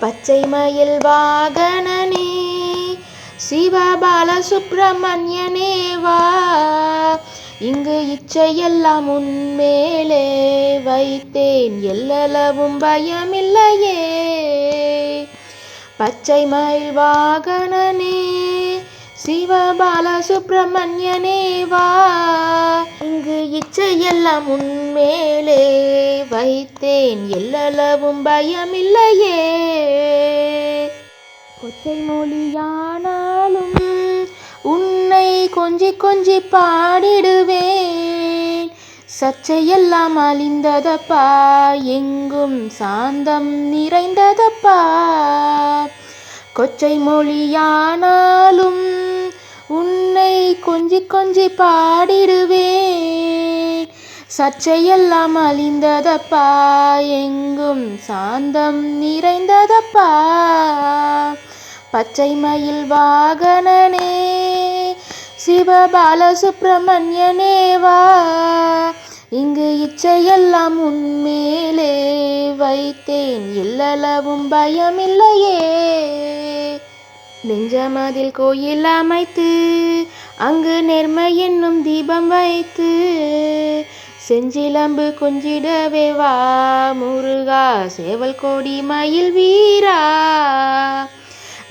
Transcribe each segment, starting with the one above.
பச்சை மயில் வாகனனே சிவபால சுப்பிரமணியனே வா. இங்கு இச்சையெல்லாம் உன்மேலே வைத்தேன் எல்லளவும் பயமில்லையே. பச்சை மயில் வாகனனே சிவபால சுப்பிரமணியனே வா. இங்கு இச்சையெல்லாம் உன்மேலே வைத்தேன். எல்லளவும் பயமில்லையே. கொச்சை மொழியானாலும் உன்னை கொஞ்சி கொஞ்சி பாடிடுவேன். சச்சையெல்லாம் அழிந்ததப்பா. எங்கும் சாந்தம் நிறைந்ததப்பா. கொச்சை மொழியானாலும் உன்னை கொஞ்சி கொஞ்சி பாடிடுவேன். சர்ச்சையெல்லாம் அழிந்ததப்பா எங்கும் சாந்தம் நிறைந்ததப்பா. பச்சை மயில் வாகனனே சிவபால சுப்பிரமணியனே வா. இங்கு இச்சையெல்லாம் உன்மேலே வைத்தேன் இல்லளவும் பயமில்லையே. நெஞ்சமதில் கோயில் அமைத்து அங்கு நெர்மை என்னும் தீபம் வைத்து செஞ்சிலம்பு கொஞ்சிடவே வா முருகா சேவல் கோடி மயில் வீரா.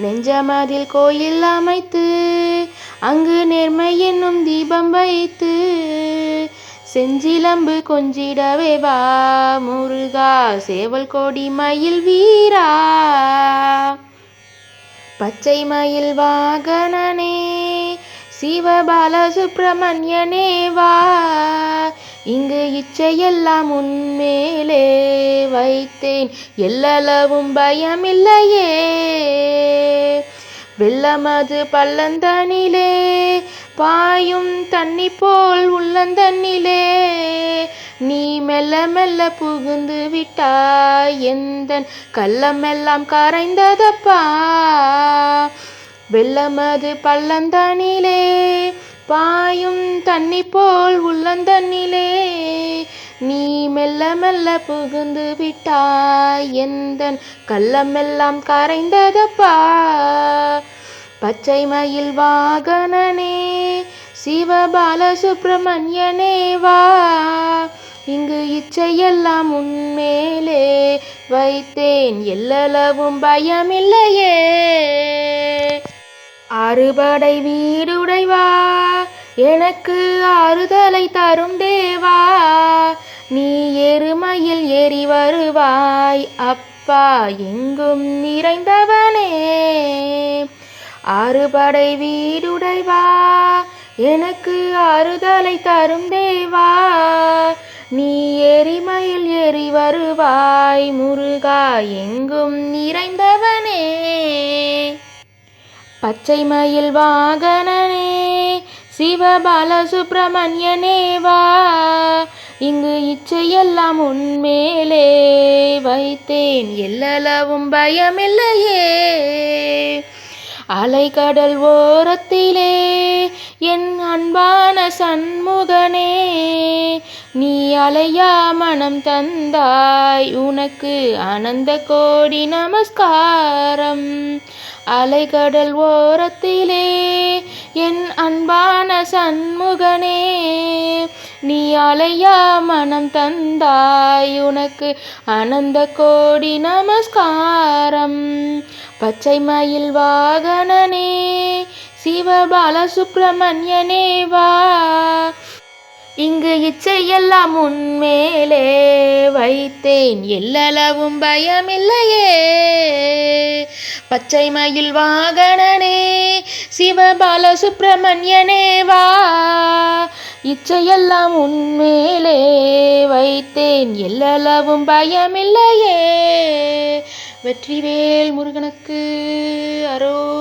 நெஞ்சமதில் கோயில் அமைத்து அங்கு நேர்மை என்னும் தீபம் வைத்து செஞ்சிலம்பு கொஞ்சிடவே வா முருகா சேவல் கோடி மயில் வீரா. பச்சை மயில் வாகனனே சிவபால சுப்பிரமணியனே வா. இங்கு இச்சையெல்லாம் உன்மேலே வைத்தேன் எல்லளவும் பயமில்லையே. வெள்ளமது பள்ளந்தனிலே பாயும் தண்ணி போல் உள்ளந்தண்ணிலே. மெல்ல மெல்ல புகுந்து விட்டாய். எந்தன் கள்ளமெல்லாம் கரைந்ததப்பா? வெள்ளமது பள்ளந்தனிலே பாயும் தண்ணி போல் உள்ளந்தண்ணிலே நீ மெல்ல மெல்ல புகுந்து விட்டாய். எந்த கள்ளமெல்லாம் கரைந்ததப்பா? பச்சை மயில் வாகனனே சிவபால சுப்பிரமணியனே வா. இங்கு இச்சையெல்லாம் உன்மேலே வைத்தேன். எல்லளவும் பயமில்லையே. அறுபடை வீடுடைவா. எனக்கு ஆறுதலை தரும் தேவா. நீ எருமையில் ஏறி வருவாய். அப்பா எங்கும் நிறைந்தவனே. ஆறுபடை வீடுடைவா. எனக்கு ஆறுதலை தரும் தேவா. நீ எரிமையில் ஏறி வருவாய் முருகா எங்கும் நிறைந்தவனே. பச்சை மயில் வாகனனே சிவபால சுப்பிரமணியனே வா. இங்கு இச்சையெல்லாம் உன்மேலே வைத்தேன் எல்லளவும் பயமில்லையே. அலைக்கடல் ஓரத்திலே என் அன்பான சண்முகனே நீ அலையா மனம் தந்தாய் உனக்கு அனந்த கோடி நமஸ்காரம். அலைகடல் ஓரத்திலே என் அன்பான சண்முகனே நீ அலையா மனம் தந்தாய் உனக்கு அனந்த கோடி நமஸ்காரம். பச்சை மயில் வாகனனே சிவபால சுப்பிரமணியனே வா. இங்கு இச்சையெல்லாம் உன்மேலே வைத்தேன். எல்லளவும் பயமில்லையே. பச்சை மயில் வாகனனே சிவபால சுப்பிரமணியனே வா. இச்சையெல்லாம் உன்மேலே வைத்தேன். எல்லளவும் பயமில்லையே. வெற்றிவேல் முருகனுக்கு அரோ